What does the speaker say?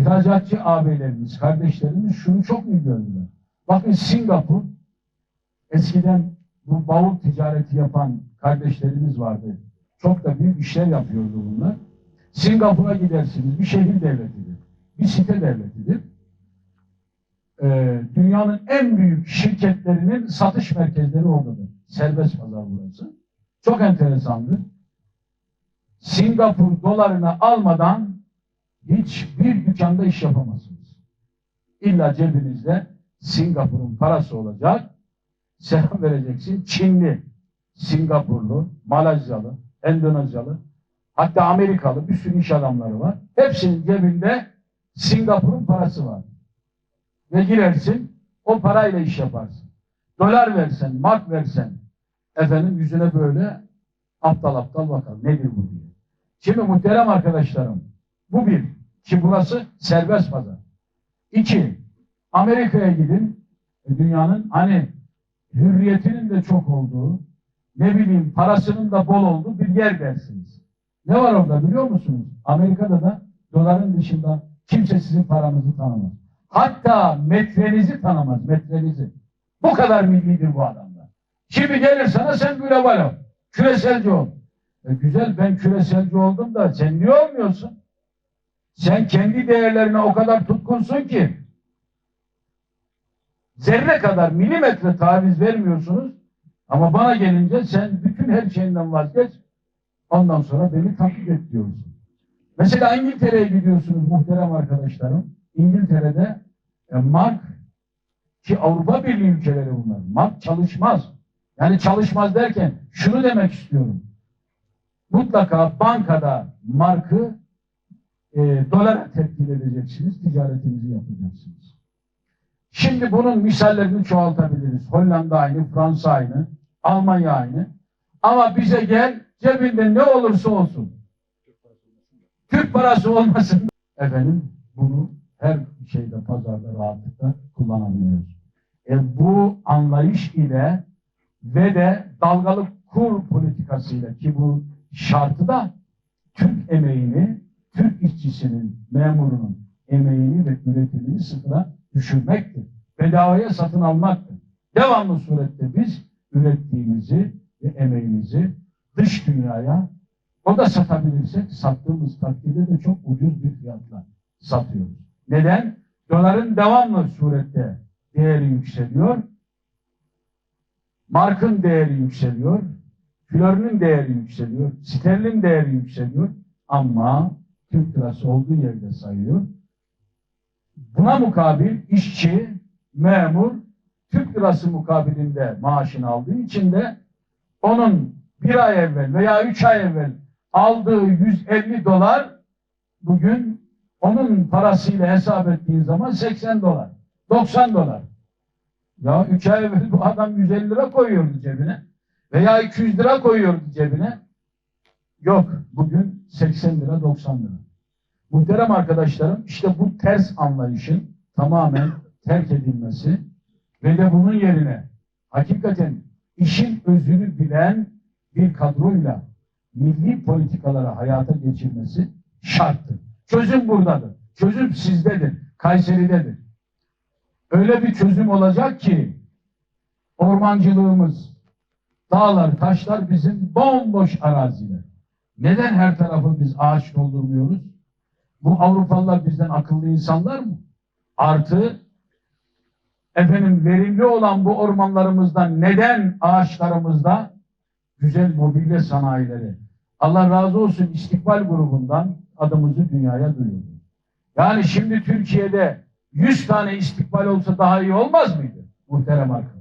ihracatçı abilerimiz, kardeşlerimiz şunu çok iyi gördüler. Bakın Singapur eskiden bu bavul ticareti yapan kardeşlerimiz vardı. Çok da büyük işler yapıyordu bunlar. Singapur'a gidersiniz. Bir şehir devletidir. Bir site devletidir. Ee, dünyanın en büyük şirketlerinin satış merkezleri oradadır. Serbest pazar burası. Çok enteresandır. Singapur dolarını almadan hiçbir dükkanda iş yapamazsınız. İlla cebinizde Singapur'un parası olacak. Selam vereceksin. Çinli, Singapurlu, Malezyalı, Endonezyalı, hatta Amerikalı bir sürü iş adamları var. Hepsinin cebinde Singapur'un parası var. Ve girersin, o parayla iş yaparsın. Dolar versen, mark versen, efendim yüzüne böyle aptal aptal bakar. Nedir bu diye. Şimdi muhterem arkadaşlarım, bu bir. Ki burası serbest pazar. İki, Amerika'ya gidin. E, Dünyanın hani hürriyetinin de çok olduğu, ne bileyim parasının da bol olduğu bir yer dersiniz. Ne var orada biliyor musunuz? Amerika'da da doların dışında kimse sizin paranızı tanımaz. Hatta metrenizi tanımaz, metrenizi. Bu kadar millidir bu adamlar. Şimdi gelir sana sen global ol. Küreselci ol. E güzel ben küreselci oldum da sen niye olmuyorsun? Sen kendi değerlerine o kadar tutkunsun ki zerre kadar milimetre taviz vermiyorsunuz ama bana gelince sen bütün her şeyinden vazgeç ondan sonra beni taklit et diyorsun. Mesela İngiltere'ye gidiyorsunuz muhterem arkadaşlarım. İngiltere'de e, mark ki Avrupa Birliği ülkeleri bunlar. Mark çalışmaz. Yani çalışmaz derken şunu demek istiyorum. Mutlaka bankada markı e, dolara tebdil edeceksiniz, ticaretinizi yapacaksınız. Şimdi bunun misallerini çoğaltabiliriz. Hollanda aynı, Fransa aynı, Almanya aynı. Ama bize gel, cebinde ne olursa olsun. Türk parası olmasın. Efendim bunu her şeyde, pazarda rahatlıkla kullanabiliyoruz. E, bu anlayış ile ve de dalgalı kur politikasıyla ki bu şartı da Türk emeğini, Türk işçisinin, memurunun emeğini ve üretimini sıfıra düşürmektir. Bedavaya satın almaktır. Devamlı surette biz ürettiğimizi ve emeğimizi dış dünyaya o da satabilirsek sattığımız takdirde de çok ucuz bir fiyatla satıyoruz. Neden? Doların devamlı surette değeri yükseliyor. Markın değeri yükseliyor. Florinin değeri yükseliyor. Sterlin değeri yükseliyor. Ama Türk lirası olduğu yerde sayıyor. Buna mukabil işçi, memur Türk lirası mukabilinde maaşını aldığı için de onun bir ay evvel veya üç ay evvel aldığı 150 dolar bugün onun parasıyla hesap ettiğin zaman 80 dolar, 90 dolar. Ya üç ay evvel bu adam 150 lira koyuyordu cebine veya 200 lira koyuyordu cebine. Yok bugün 80 lira 90 lira. Muhterem arkadaşlarım işte bu ters anlayışın tamamen terk edilmesi ve de bunun yerine hakikaten işin özünü bilen bir kadroyla milli politikaları hayata geçirmesi şarttır. Çözüm buradadır. Çözüm sizdedir. Kayseri'dedir. Öyle bir çözüm olacak ki ormancılığımız, dağlar, taşlar bizim bomboş araziler. Neden her tarafı biz ağaç doldurmuyoruz? Bu Avrupalılar bizden akıllı insanlar mı? Artı efendim verimli olan bu ormanlarımızdan neden ağaçlarımızda güzel mobilya sanayileri Allah razı olsun istikbal grubundan adımızı dünyaya duyurdu. Yani şimdi Türkiye'de 100 tane istikbal olsa daha iyi olmaz mıydı? Muhterem arkadaşlar.